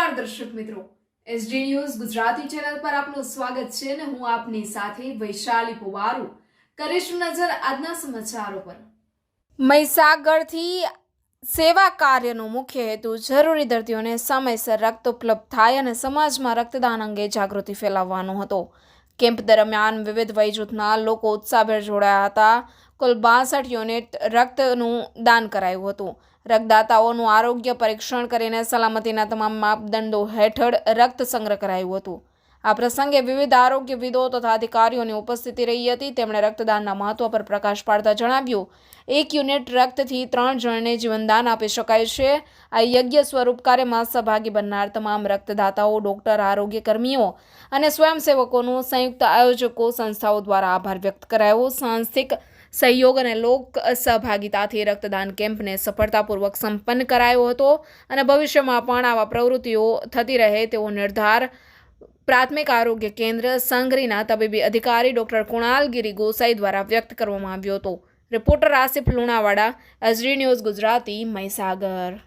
નમસ્કાર દર્શક મિત્રો. એસડી ન્યૂઝ ગુજરાતી ચેનલ પર આપનું સ્વાગત છે અને હું આપની સાથે વૈશાલી પુવારુ. કરીશું નજર આજના સમાચારો પર. મહીસાગરથી સેવા કાર્યનો મુખ્ય હેતુ જરૂરી દર્દીઓને સમયસર રક્ત ઉપલબ્ધ થાય અને સમાજમાં રક્તદાન અંગે જાગૃતિ ફેલાવવાનો હતો. કેમ્પ દરમિયાન વિવિધ વય જૂથના લોકો ઉત્સાહભેર જોડાયા હતા. કુલ બાસઠ યુનિટ રક્તનું દાન કરાયું હતું. રક્તદાતાઓનું આરોગ્ય પરીક્ષણ કરીને સલામતીના તમામ માપદંડો હેઠળ રક્ત સંગ્રહ કરાયું હતું. આ પ્રસંગે વિવિધ આરોગ્યવિદો તથા અધિકારીઓની ઉપસ્થિતિ રહી હતી. તેમણે રક્તદાનના મહત્વ પર પ્રકાશ પાડતા જણાવ્યું, એક યુનિટ રક્તથી ત્રણ જણને જીવનદાન આપી શકાય છે. આ યજ્ઞ સ્વરૂપ કાર્યમાં સહભાગી બનનાર તમામ રક્તદાતાઓ, ડોક્ટર આરોગ્ય કર્મીઓ અને સ્વયંસેવકોનું સંયુક્ત આયોજકો સંસ્થાઓ દ્વારા આભાર વ્યક્ત કરાયો. સાંસ્થિક સહયોગ અને લોક સહભાગિતાથી રક્તદાન કેમ્પને સફળતાપૂર્વક સંપન્ન કરાયો હતો અને ભવિષ્યમાં પણ આવા પ્રવૃત્તિઓ થતી રહે તેવો નિર્ધાર પ્રાથમિક આરોગ્ય કેન્દ્ર સંઘરીના તબીબી અધિકારી ડોક્ટર કુણાલગીરી ગોસાઈ દ્વારા વ્યક્ત કરવામાં આવ્યો હતો. Reporter Asif Lunawada, SD news Gujarati Mahisagar.